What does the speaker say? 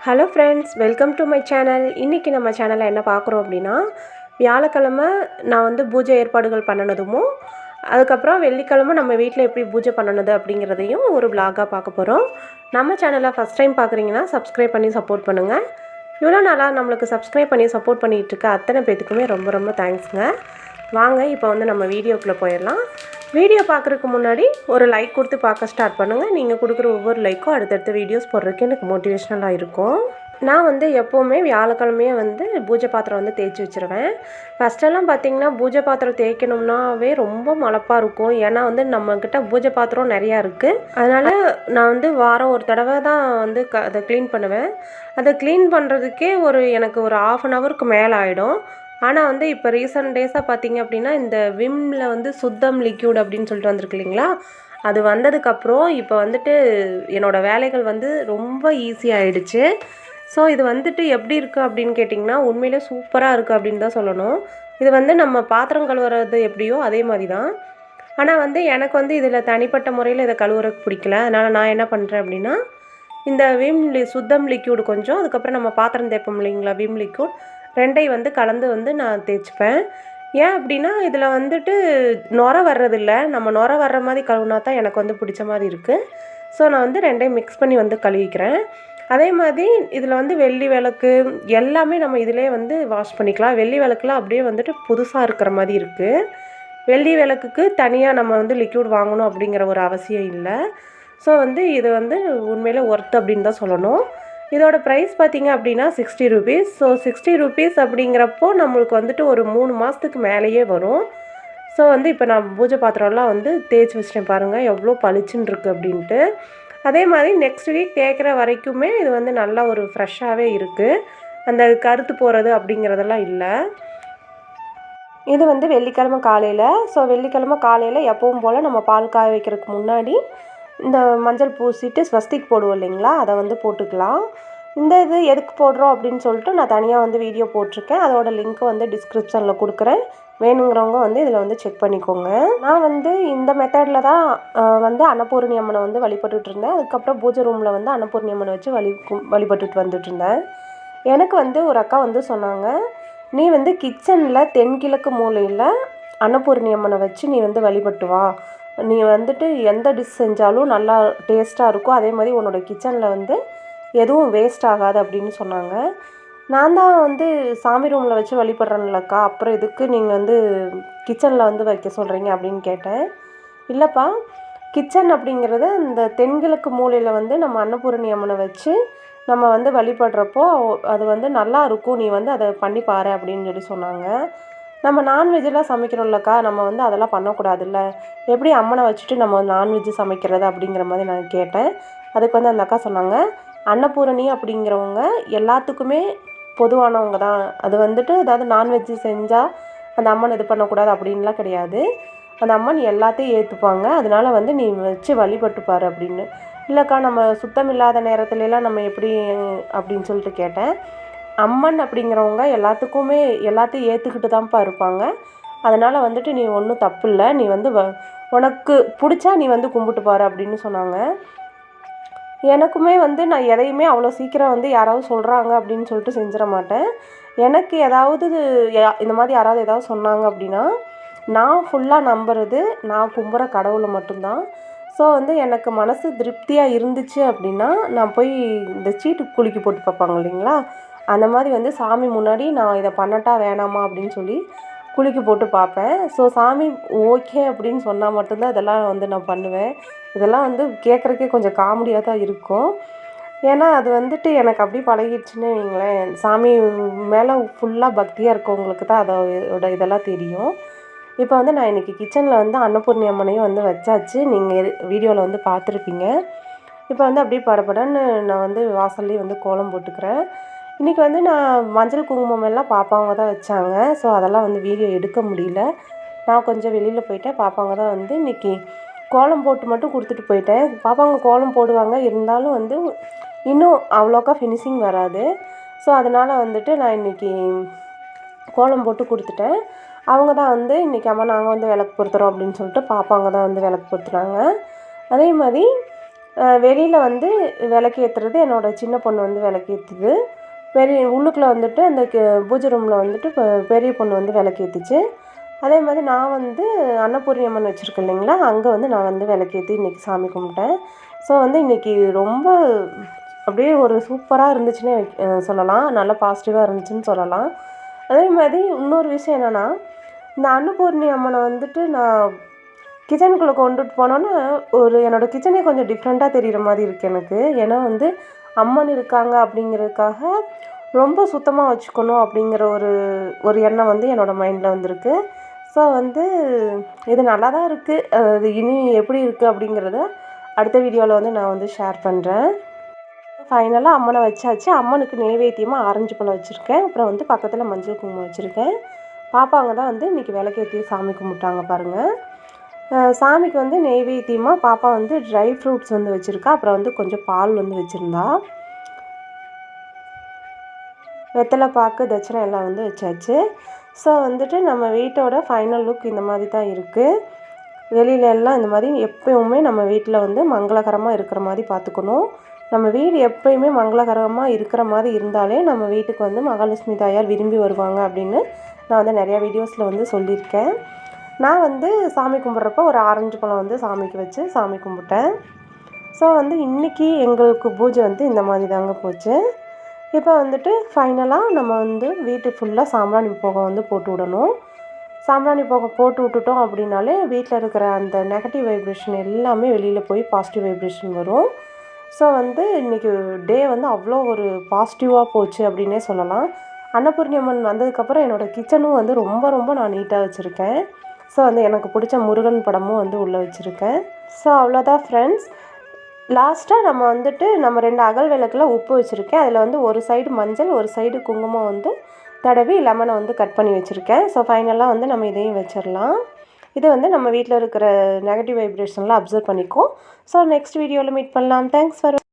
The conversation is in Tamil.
Hello friends welcome to my channel இன்றைக்கி நம்ம சேனலில் என்ன பார்க்குறோம் அப்படின்னா வியாழக்கிழமை நான் வந்து பூஜை ஏற்பாடுகள் பண்ணினதுமோ அதுக்கப்புறம் வெள்ளிக்கிழமை நம்ம வீட்டில் எப்படி பூஜை பண்ணணுது அப்படிங்கிறதையும் ஒரு விலாகாக பார்க்க போகிறோம் நம்ம சேனலை ஃபஸ்ட் டைம் பார்க்குறீங்கன்னா சப்ஸ்கிரைப் பண்ணி சப்போர்ட் பண்ணுங்கள் இவ்வளோ நாளாக நம்மளுக்கு சப்ஸ்கிரைப் பண்ணி சப்போர்ட் பண்ணிகிட்டு இருக்க அத்தனை பேத்துக்குமே ரொம்ப ரொம்ப தேங்க்ஸுங்க வாங்க இப்போ வந்து நம்ம வீடியோக்குள்ளே போயிடலாம். வீடியோ பார்க்குறதுக்கு முன்னாடி ஒரு லைக் கொடுத்து பார்க்க ஸ்டார்ட் பண்ணுங்கள் நீங்கள் கொடுக்குற ஒவ்வொரு லைக்கும் அடுத்தடுத்த வீடியோஸ் போடுறதுக்கு எனக்கு மோட்டிவேஷ்னலாக இருக்கும். நான் வந்து எப்போவுமே வியாழக்கிழமையே வந்து பூஜை பாத்திரம் வந்து தேய்ச்சி வச்சுருவேன். ஃபஸ்ட்டெல்லாம் பார்த்திங்கன்னா பூஜை பாத்திரம் தேய்க்கணும்னாவே ரொம்ப மலப்பாக இருக்கும். ஏன்னா வந்து நம்மக்கிட்ட பூஜை பாத்திரம் நிறையா இருக்குது அதனால் நான் வந்து வாரம் ஒரு தடவை தான் வந்து க அதை க்ளீன் பண்ணுவேன். அதை க்ளீன் பண்ணுறதுக்கே ஒரு எனக்கு ஒரு ஆஃப் அன் ஹவருக்கு மேலே ஆகிடும் ஆனால் வந்து இப்போ ரீசெண்ட் டேஸாக பார்த்தீங்க அப்படின்னா இந்த விம்மில் வந்து சுத்தம் லிக்யூட் அப்படின்னு சொல்லிட்டு வந்திருக்கு இல்லைங்களா? அது வந்ததுக்கப்புறம் இப்போ வந்துட்டு என்னோடய வேலைகள் வந்து ரொம்ப ஈஸியாகிடுச்சு ஸோ இது வந்துட்டு எப்படி இருக்குது அப்படின்னு கேட்டிங்கன்னா உண்மையிலே சூப்பராக இருக்குது அப்படின்னு தான் சொல்லணும். இது வந்து நம்ம பாத்திரம் கழுவுறது எப்படியோ அதே மாதிரி தான் ஆனால் வந்து எனக்கு வந்து இதில் தனிப்பட்ட முறையில் இதை கழுவுறதுக்கு பிடிக்கல. அதனால் நான் என்ன பண்ணுறேன் அப்படின்னா இந்த விம் லி சுத்தம் லிக்யூடு கொஞ்சம் அதுக்கப்புறம் நம்ம பாத்திரம் தேய்ப்போம் இல்லைங்களா விம் லிக்யூட் ரெண்டையும் வந்து கலந்து வந்து நான் தேய்ச்சிப்பேன். ஏன் அப்படின்னா இதில் வந்துட்டு நுர வர்றதில்ல. நம்ம நுர வர்ற மாதிரி கழுவுனா தான் எனக்கு வந்து பிடிச்ச மாதிரி இருக்குது ஸோ நான் வந்து ரெண்டையும் மிக்ஸ் பண்ணி வந்து கழுவிக்கிறேன். அதே மாதிரி இதில் வந்து வெள்ளி விளக்கு எல்லாமே நம்ம இதிலே வந்து வாஷ் பண்ணிக்கலாம். வெள்ளி விளக்குலாம் அப்படியே வந்துட்டு புதுசாக இருக்கிற மாதிரி இருக்குது வெள்ளி விளக்குக்கு தனியாக நம்ம வந்து லிக்யூட் வாங்கணும் அப்படிங்கிற ஒரு அவசியம் இல்லை. ஸோ வந்து இது வந்து உண்மையில் ஒர்த் அப்படின்னு தான் சொல்லணும். இதோட ப்ரைஸ் பார்த்திங்க அப்படின்னா sixty rupees so sixty rupees அப்படிங்கிறப்போ நம்மளுக்கு வந்துட்டு ஒரு மூணு மாதத்துக்கு மேலேயே வரும். ஸோ வந்து இப்போ நான் பூஜை பாத்திரம்லாம் வந்து தேய்ச்சி வச்சிட்டேன் பாருங்கள் எவ்வளோ பளிச்சுன்னு இருக்குது அப்படின்ட்டு. அதே மாதிரி நெக்ஸ்ட் வீக் தேய்க்கிற வரைக்குமே இது வந்து நல்லா ஒரு ஃப்ரெஷ்ஷாகவே இருக்குது அந்த கருத்து போகிறது அப்படிங்கிறதெல்லாம் இல்லை. இது வந்து வெள்ளிக்கிழமை காலையில். ஸோ வெள்ளிக்கிழமை காலையில் எப்பவும் போல் நம்ம பால் காய வைக்கிறதுக்கு முன்னாடி இந்த மஞ்சள் பூசிட்டு ஸ்வஸ்திக் போடுவோம் இல்லைங்களா? அதை வந்து போட்டுக்கலாம். இந்த இது எதுக்கு போடுறோம் அப்படின்னு சொல்லிட்டு நான் தனியாக வந்து வீடியோ போட்டிருக்கேன். அதோட லிங்க்கை வந்து டிஸ்கிரிப்ஷனில் கொடுக்குறேன். வேணுங்கிறவங்க வந்து இதில் வந்து செக் பண்ணிக்கோங்க. நான் வந்து இந்த மெத்தடில் தான் வந்து அன்னபூர்ணி அம்மனை வந்து வழிபட்டுட்டு இருந்தேன். அதுக்கப்புறம் பூஜை ரூமில் வந்து அன்னபூர்ணி அம்மனை வச்சு வழி கு- வழிபட்டுட்டு வந்துட்டு இருந்தேன். எனக்கு வந்து ஒரு அக்கா வந்து சொன்னாங்க நீ வந்து கிச்சனில் தென்கிழக்கு மூலையில் அன்னபூர்ணி அம்மனை வச்சு நீ வந்து வழிபட்டு வா. நீ வந்துட்டு எந்த டிஷ் செஞ்சாலும் நல்லா டேஸ்ட்டாக இருக்கும். அதே மாதிரி உன்னோட கிச்சனில் வந்து எதுவும் வேஸ்ட் ஆகாது அப்படின்னு சொன்னாங்க. நான் தான் வந்து சாமி ரூமில் வச்சு வழிபடுறேன்லக்கா. அப்புறம் இதுக்கு நீங்கள் வந்து கிச்சனில் வந்து வைக்க சொல்கிறீங்க அப்படின்னு கேட்டேன். இல்லைப்பா கிச்சன் அப்படிங்கிறது இந்த தென்கிழக்கு மூலையில் வந்து நம்ம அன்னபூரணி அம்மனை வச்சு நம்ம வந்து வழிபடுறப்போ அது வந்து நல்லா இருக்கும். நீ வந்து அதை பண்ணி பாரு அப்படின்னு சொல்லி சொன்னாங்க. நம்ம நான்வெஜ்லாம் சமைக்கிறோம்லக்கா நம்ம வந்து அதெல்லாம் பண்ணக்கூடாதுல்ல. எப்படி அம்மனை வச்சுட்டு நம்ம நான்வெஜ் சமைக்கிறது அப்படிங்கிற மாதிரி நான் கேட்டேன். அதுக்கு வந்து அந்த அக்கா சொன்னாங்க அன்னபூரணி அப்படிங்கிறவங்க எல்லாத்துக்குமே பொதுவானவங்க தான். அது வந்துட்டு அதாவது நான்வெஜ் செஞ்சால் அந்த அம்மன் இது பண்ணக்கூடாது அப்படின்லாம் கிடையாது. அந்த அம்மன் எல்லாத்தையும் ஏற்றுப்பாங்க அதனால வந்து நீ வச்சு வழிபட்டுப்பார் அப்படின்னு. இல்லைக்கா நம்ம சுத்தம் இல்லாத நேரத்துலலாம் நம்ம எப்படி அப்படின்னு சொல்லிட்டு கேட்டேன். அம்மன் அப்படிங்கிறவங்க எல்லாத்துக்குமே எல்லாத்தையும் ஏற்றுக்கிட்டு தான்ப்பா இருப்பாங்க. அதனால் வந்துட்டு நீ ஒன்றும் தப்பு இல்லை நீ வந்து வ- உனக்கு பிடிச்சா நீ வந்து கும்பிட்டு பாரு அப்படின்னு சொன்னாங்க. எனக்குமே வந்து நான் எதையுமே அவ்வளோ சீக்கிரம் வந்து யாராவது சொல்கிறாங்க அப்படின்னு சொல்லிட்டு செஞ்சிட மாட்டேன். எனக்கு ஏதாவது இந்த மாதிரி யாராவது ஏதாவது சொன்னாங்க அப்படின்னா நான் ஃபுல்லாக நம்புறது நான் கும்புற கடவுளை மட்டும்தான். ஸோ வந்து எனக்கு மனசு திருப்தியாக இருந்துச்சு அப்படின்னா நான் போய் இந்த சீட்டு குலுக்கி போட்டு பார்ப்பாங்க இல்லைங்களா? அந்த மாதிரி வந்து சாமி முன்னாடி நான் இதை பண்ணட்டா வேணாமா அப்படின்னு சொல்லி குலுக்கி போட்டு பார்ப்பேன். ஸோ சாமி ஓகே அப்படின்னு சொன்னால் மட்டும்தான் இதெல்லாம் வந்து நான் பண்ணுவேன். இதெல்லாம் வந்து கேட்குறக்கே கொஞ்சம் காமெடியாக தான் இருக்கும். ஏன்னா அது வந்துட்டு எனக்கு அப்படி பழகிடுச்சுன்னு வைங்களேன். சாமி மேலே ஃபுல்லாக பக்தியாக இருக்கவங்களுக்கு தான் அதோட இதெல்லாம் தெரியும். இப்போ வந்து நான் இன்றைக்கி கிச்சனில் வந்து அன்னபூர்ணி அம்மனையும் வந்து வச்சாச்சு. நீங்கள் வீடியோவில் வந்து பார்த்துருப்பீங்க. இப்போ வந்து அப்படியே படபடன்னு நான் வந்து வாசல்லையும் வந்து கோலம் போட்டுக்கிறேன். இன்றைக்கி வந்து நான் மஞ்சள் குங்குமம் எல்லாம் பாப்பாங்க தான் வச்சாங்க. ஸோ அதெல்லாம் வந்து வீடியோ எடுக்க முடியல. நான் கொஞ்சம் வெளியில் போயிட்டேன். பாப்பாங்க தான் வந்து இன்றைக்கி கோலம் போட்டு மட்டும் கொடுத்துட்டு போயிட்டேன். பாப்பாங்க கோலம் போடுவாங்க. இருந்தாலும் வந்து இன்னும் அவ்வளோக்கா ஃபினிஷிங் வராது. ஸோ அதனால் வந்துட்டு நான் இன்றைக்கி கோலம் போட்டு கொடுத்துட்டேன். அவங்க தான் வந்து இன்றைக்கி அம்மா நாங்கள் வந்து விளக்கு பொருத்துறோம் அப்படின்னு சொல்லிட்டு பாப்பாங்க தான் வந்து விளக்கு பொருத்துனாங்க. அதே மாதிரி வெளியில் வந்து விளக்கேத்துறது என்னோடய சின்ன பொண்ணு வந்து விளக்கேத்துது பெரிய உள்ளுக்குள்ளே வந்துட்டு அந்த பூஜை ரூமில் வந்துட்டு இப்போ பெரிய பொண்ணு வந்து விளக்கேத்துச்சு. அதே மாதிரி நான் வந்து அன்னபூர்ணி அம்மன் வச்சுருக்கேன் இல்லைங்களா? அங்கே வந்து நான் வந்து விளக்கேற்றி இன்றைக்கி சாமி கும்பிட்டேன். ஸோ வந்து இன்றைக்கி ரொம்ப அப்படியே ஒரு சூப்பராக இருந்துச்சுன்னே சொல்லலாம். நல்லா பாசிட்டிவாக இருந்துச்சுன்னு சொல்லலாம். அதே மாதிரி இன்னொரு விஷயம் என்னென்னா இந்த அன்னபூர்ணி அம்மனை வந்துட்டு நான் கிச்சனுக்குள்ளே கொண்டுட்டு போனோன்னே ஒரு என்னோடய கிச்சனே கொஞ்சம் டிஃப்ரெண்ட்டாக தெரிகிற மாதிரி இருக்குது எனக்கு. ஏன்னா வந்து அம்மன் இருக்காங்க அப்படிங்கிறதுக்காக ரொம்ப சுத்தமாக வச்சுக்கணும் அப்படிங்கிற ஒரு ஒரு எண்ணம் வந்து என்னோடய மைண்டில் வந்திருக்கு. ஸோ வந்து இது நல்லா தான் இருக்குது அது இனி எப்படி இருக்குது அப்படிங்கிறத அடுத்த வீடியோவில் வந்து நான் வந்து ஷேர் பண்ணுறேன் ஃபைனலாக அம்மனை வச்சாச்சு. அம்மனுக்கு நெய்வேத்தியமாக ஆரஞ்சு பழம் வச்சுருக்கேன். அப்புறம் வந்து பக்கத்தில் மஞ்சள் குங்குமம் வச்சுருக்கேன். பாப்பாங்க தான் வந்து இன்றைக்கி விளக்கேற்றி சாமி கும்பிட்டாங்க பாருங்கள் சாமிக்கு வந்து நெய்வேத்தியமாக பாப்பா வந்து ட்ரை ஃப்ரூட்ஸ் வந்து வச்சுருக்கா. அப்புறம் வந்து கொஞ்சம் பால் வந்து வச்சுருந்தா. வெத்தலை பாக்கு தட்சணை எல்லாம் வந்து வச்சாச்சு. ஸோ வந்துட்டு நம்ம வீட்டோட ஃபைனல் லுக் இந்த மாதிரி தான் இருக்குது வெளியில எல்லாம் இந்த மாதிரி எப்பயுமே நம்ம வீட்டில் வந்து மங்களகரமாக இருக்கிற மாதிரி பார்த்துக்கணும் நம்ம வீடு எப்பயுமே மங்களகரமாக இருக்கிற மாதிரி இருந்தாலே நம்ம வீட்டுக்கு வந்து மகாலட்சுமி தாயார் விரும்பி வருவாங்க அப்படின்னு நான் வந்து நிறையா வீடியோஸில் வந்து சொல்லியிருக்கேன். நான் வந்து சாமி கும்பிட்றப்ப ஒரு ஆரஞ்சு பழம் வந்து சாமிக்கு வச்சு சாமி கும்பிட்டேன். ஸோ வந்து இன்றைக்கி எங்களுக்கு பூஜை வந்து இந்த மாதிரி தாங்க போச்சு. இப்போ வந்துட்டு ஃபைனலாக நம்ம வந்து வீட்டு ஃபுல்லாக சாம்பிராணி போகம் வந்து போட்டு விடணும். சாம்பிராணி போக போட்டு விட்டுட்டோம் அப்படின்னாலே வீட்டில் இருக்கிற அந்த நெகட்டிவ் வைப்ரேஷன் எல்லாமே வெளியில் போய் பாசிட்டிவ் வைப்ரேஷன் வரும். ஸோ வந்து இன்றைக்கி டே வந்து அவ்வளோ ஒரு பாசிட்டிவாக போச்சு அப்படின்னே சொல்லலாம். அன்னபூர்ணி அம்மன் வந்ததுக்கப்புறம் என்னோடய கிச்சனும் வந்து ரொம்ப ரொம்ப நான் நீட்டாக வச்சுருக்கேன். ஸோ வந்து எனக்கு பிடிச்ச முருகன் படமும் வந்து உள்ளே வச்சுருக்கேன். ஸோ அவ்வளோதான் ஃப்ரெண்ட்ஸ் லாஸ்ட்டாக நம்ம வந்துட்டு நம்ம ரெண்டு அகல் விளக்கில் உப்பு வச்சுருக்கேன். அதில் வந்து ஒரு சைடு மஞ்சள் ஒரு சைடு குங்குமம் வந்து தடவி லெமனை வந்து கட் பண்ணி வச்சுருக்கேன். ஸோ ஃபைனலாக வந்து நம்ம இதையும் வச்சிடலாம் இது வந்து நம்ம வீட்டில் இருக்கிற நெகட்டிவ் வைப்ரேஷன்லாம் அப்சர்வ் பண்ணிக்கும் ஸோ நெக்ஸ்ட் வீடியோவில் மீட் பண்ணலாம். Thanks for